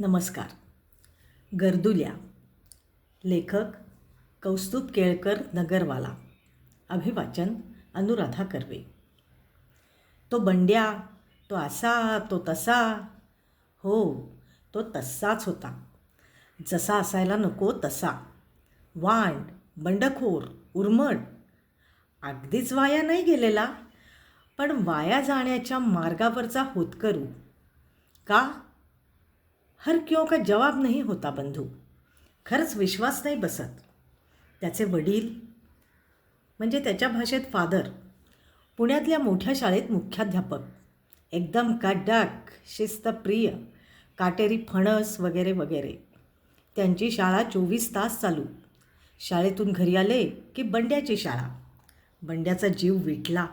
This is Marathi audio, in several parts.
नमस्कार. गर्दुल्या. लेखक कौस्तुभ केळकर नगरवाला. अभिवाचन अनुराधा कर्वे. तो बंड्या तो असा तो तसा. हो तो तसाच होता. जसा असायला नको तसा. वांड बंडखोर उर्मट. अगदीच वाया नाही गेलेला. पण वाया जाण्याच्या मार्गावरचा होतकरू. का? हर क्यों का जवाब नाही होता बंधू। खरंच विश्वास नाही बसत। त्याचे वडील म्हणजे त्याच्या भाषेत फादर पुण्यातल्या मोठ्या शाळेत मुख्याध्यापक एकदम कडक शिस्तप्रिय काटेरी फणस वगैरे वगैरे. त्यांची शाळा चोवीस तास चालू. शाळेतून घरी आले की बंड्याची शाळा. बंड्याचा जीव विटला.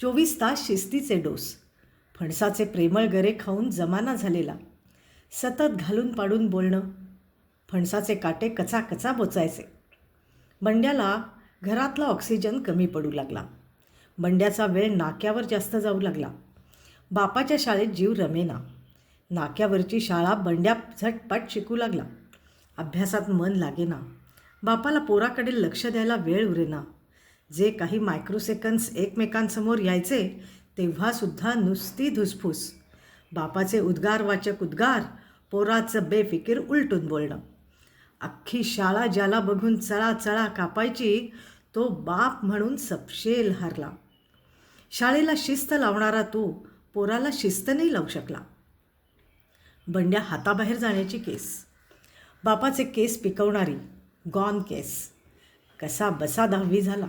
चोवीस तास शिस्तीचे डोस. फणसाचे प्रेमळ गरे खाऊन जमाना झालेला. सतत घालून पाडून बोलणं फणसाचे काटे कचा कचा बोचायचे बंड्याला घरातला ऑक्सिजन कमी पडू लागला. बंड्याचा वेळ नाक्यावर जास्त जाऊ लागला. बापाच्या शाळेत जीव रमेना. नाक्यावरची शाळा बंड्या झटपट शिकू लागला. अभ्यासात मन लागेना. बापाला पोराकडे लक्ष द्यायला वेळ उरेना. जे काही मायक्रोसेकंड्स एकमेकांसमोर यायचे तेव्हासुद्धा नुसती धुसफूस. बापाचे उद्गारवाचक उद्गार पोराचं बेफिकीर उलटून बोलणं. अख्खी शाळा ज्याला बघून चळा चळा कापायची तो बाप म्हणून सपशेल हरला. शाळेला शिस्त लावणारा तो पोराला शिस्त नाही लावू शकला. बंड्या हाताबाहेर जाण्याची केस. बापाचे केस पिकवणारी गॉन केस. कसा बसा दहावी झाला.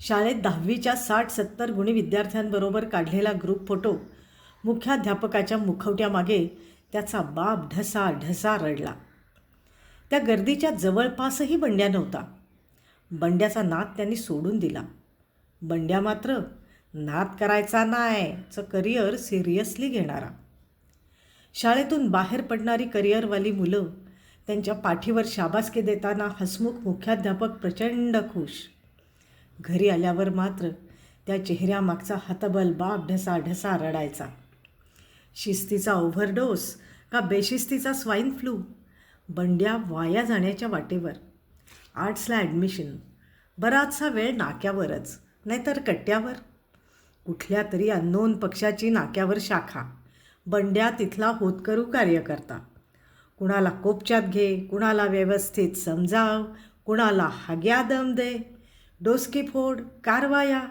शाळेत दहावीच्या साठ सत्तर गुणी विद्यार्थ्यांबरोबर काढलेला ग्रुप फोटो मुख्याध्यापकाच्या मुखवट्यामागे त्याचा बाप ढसा ढसा रडला. त्या गर्दीच्या जवळपासही बंड्या नव्हता. बंड्याचा नाद त्यांनी सोडून दिला. बंड्या मात्र नाद करायचा नायचं करिअर सिरियसली घेणारा. शाळेतून बाहेर पडणारी करिअरवाली मुलं त्यांच्या पाठीवर शाबासकी देताना हसमुख मुख्याध्यापक प्रचंड खुश. घरी आल्यावर मात्र त्या चेहऱ्यामागचा हतबल बाप ढसा ढसा रडायचा. शिस्तीचा ओव्हरडोस का बेशिस्तीचा स्वाईन फ्लू बंड्या वाया जाण्याच्या वाटेवर. आर्ट्सला ॲडमिशन बराचसा वेळ नाक्यावरच नाहीतर कट्ट्यावर. कुठल्या तरी अननोन पक्षाची नाक्यावर शाखा. बंड्या तिथला होतकरू कार्यकर्ता. कुणाला कोपच्यात घे कुणाला व्यवस्थित समजाव कुणाला हाग्या दम दे. डोसकी फोड कारवाया.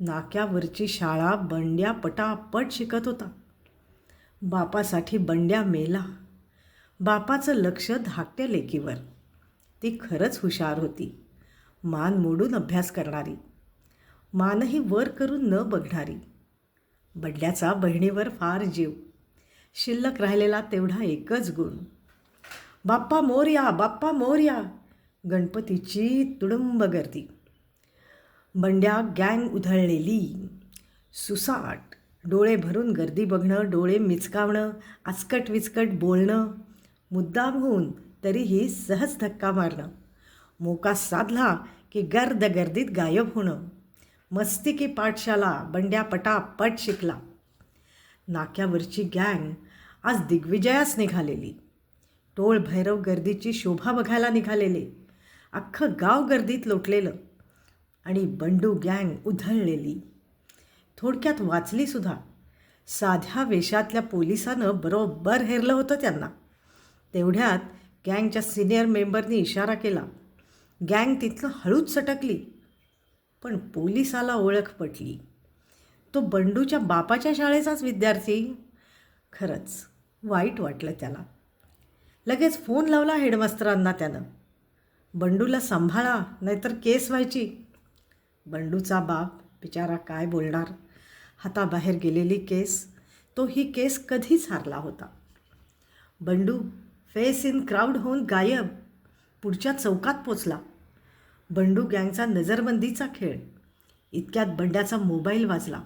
नाक्यावरची शाळा बंड्या पटापट शिकत होता. बापासाठी बंड्या मेला. बापाचं लक्ष धाकट्या लेकीवर. ती खरंच हुशार होती. मान मोडून अभ्यास करणारी. मानही वर करून न बघणारी. बंड्याचा बहिणीवर फार जीव. शिल्लक राहिलेला तेवढा एकच गुण. बाप्पा मोर्या बाप्पा मोर्या गणपतीची तुडुंब गर्दी. बंड्या गँग उधळलेली. सुसाट. डोळे भरून गर्दी बघणं डोळे मिचकावणं आचकट विचकट बोलणं मुद्दाम होऊन तरीही सहज धक्का मारणं. मोका साधला की गर्द गर्दीत गायब होणं. मस्ती की पाठशाला बंड्या पटापट शिकला. नाक्यावरची गँग आज दिग्विजयास निघालेली. टोळ भैरव गर्दीची शोभा बघायला निघालेले. अख्खं गाव गर्दीत लोटलेलं आणि बंडू गँग उधळलेली. थोडक्यात वाचलीसुद्धा साध्या वेशातल्या पोलिसानं बरोबर हेरलं होतं त्यांना. तेवढ्यात गँगच्या सिनियर मेंबरनी इशारा केला. गँग तिथलं हळूच सटकली. पण पोलिसाला ओळख पटली. तो बंडूच्या बापाच्या शाळेचाच विद्यार्थी. खरंच वाईट वाटलं त्याला. लगेच फोन लावला हेडमास्तरांना त्यानं. बंडूला सांभाळा नाहीतर केस व्हायची. बंडूचा बाप बिचारा काय बोलणार? हाताबाहेर गेलेली केस तो ही केस कधीच हारला होता. बंडू फेस इन क्राऊड होऊन गायब पुढच्या चौकात पोचला. बंडू गँगचा नजरबंदीचा खेळ इतक्यात बंड्याचा मोबाईल वाजला.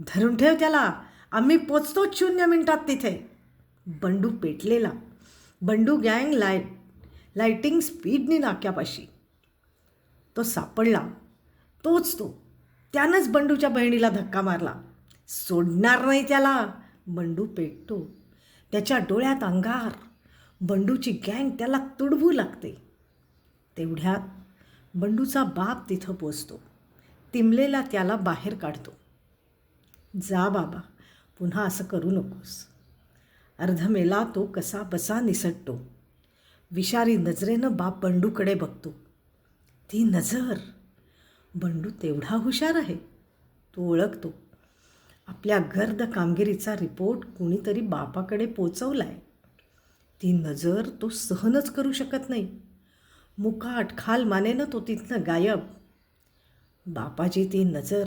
धरून ठेव त्याला आम्ही पोचतो शून्य मिनिटात तिथे. बंडू पेटलेला. बंडू गँग लाइट लाईटिंग स्पीडनी नाक्यापाशी. तो सापडला. तोच तो. त्यानंच बंडूच्या बहिणीला धक्का मारला. सोडणार नाही त्याला बंडू पेटतो. त्याच्या डोळ्यात अंगार. बंडूची गँग त्याला तुडवू लागते. तेवढ्यात बंडूचा बाप तिथं पोचतो. तिमलेला त्याला बाहेर काढतो. जा बाबा पुन्हा असं करू नकोस. अर्धमेला तो कसा बसा निसटतो. विषारी नजरेनं बाप बंडूकडे बघतो. ती नजर. बंडू तेवढा हुशार आहे. तो ओळखतो. आपल्या गर्द कामगिरीचा रिपोर्ट कुणीतरी बापाकडे पोचवला आहे ती नजर तो सहनच करू शकत नाही. मुकाट खाल मानेनं तो तिथनं गायब. बापाची ती नजर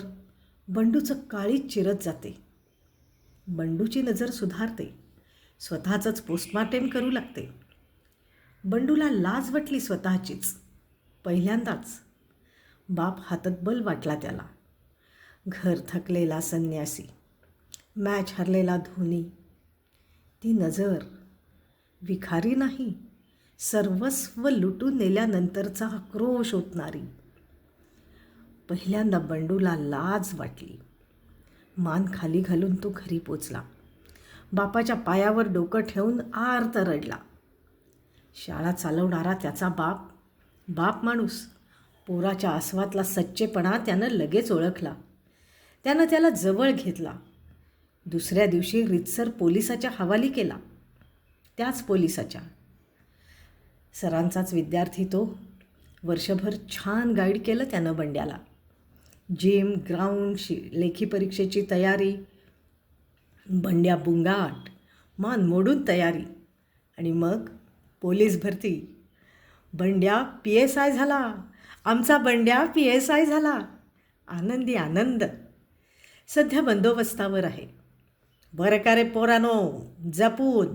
बंडूचं काळीच चिरत जाते. बंडूची नजर सुधारते. स्वतःचंच पोस्टमार्टेम करू लागते. बंडूला लाज वाटली स्वतःचीच. पहिल्यांदाच. बाप हाततबल वाटला त्याला. घर थकलेला संन्यासी मॅच हरलेला धोनी. ती नजर विखारी नाही सर्वस्व लुटून नेल्यानंतरचा आक्रोश ओतणारी. पहिल्यांदा बंडूला लाज वाटली. मान खाली घालून तो घरी पोचला. बापाच्या पायावर डोकं ठेवून आर्त रडला. शाळा चालवणारा त्याचा बाप बाप माणूस पोराच्या आसवातला सच्चेपणा त्यानं लगेच ओळखला. त्यानं त्याला जवळ घेतला. दुसऱ्या दिवशी रितसर पोलिसाच्या हवाली केला. त्याच पोलिसाच्या. सरांचाच विद्यार्थी तो. वर्षभर छान गाईड केलं त्यानं बंड्याला. जिम ग्राउंड शि लेखी परीक्षेची तयारी. बंड्या बुंगाट मान मोडून तयारी. आणि मग पोलीस भरती. बंड्या पी एस आय झाला. आमचा बंड्या पी एस आय झाला. आनंदी आनंद. सध्या बंदोबस्तावर आहे. बरं का रे पोरानो? जपून.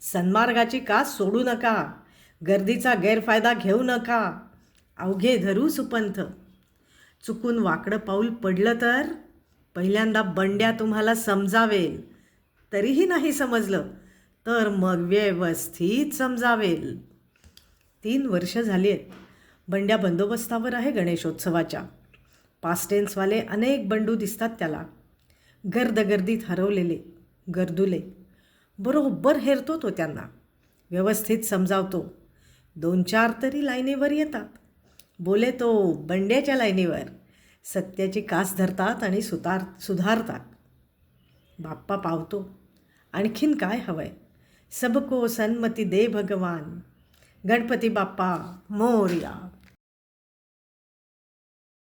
सन्मार्गाची कास सोडू नका. गर्दीचा गैरफायदा घेऊ नका. अवघे धरू सुपंथ. चुकून वाकडं पाऊल पडलं तर पहिल्यांदा बंड्या तुम्हाला समजावेल. तरीही नाही समजलं तर मग व्यवस्थित समजावेल. तीन वर्ष झाली आहेत. बंड्या बंदोबस्तावर आहे गणेशोत्सवाच्या. पास्टेन्सवाले अनेक बंडू दिसतात त्याला. गर्दगर्दीत हरवलेले गर्दुले. बरोबर हेरतो तो त्यांना. व्यवस्थित समजावतो. दोन चार तरी लाईनीवर येतात. बोले तो बंड्याच्या लाईनीवर. सत्याची कास धरतात आणि सुतार सुधारतात. बाप्पा पावतो. आणखीन काय हवंय? सबको सन्मती दे भगवान. गणपती बाप्पा मोर्या.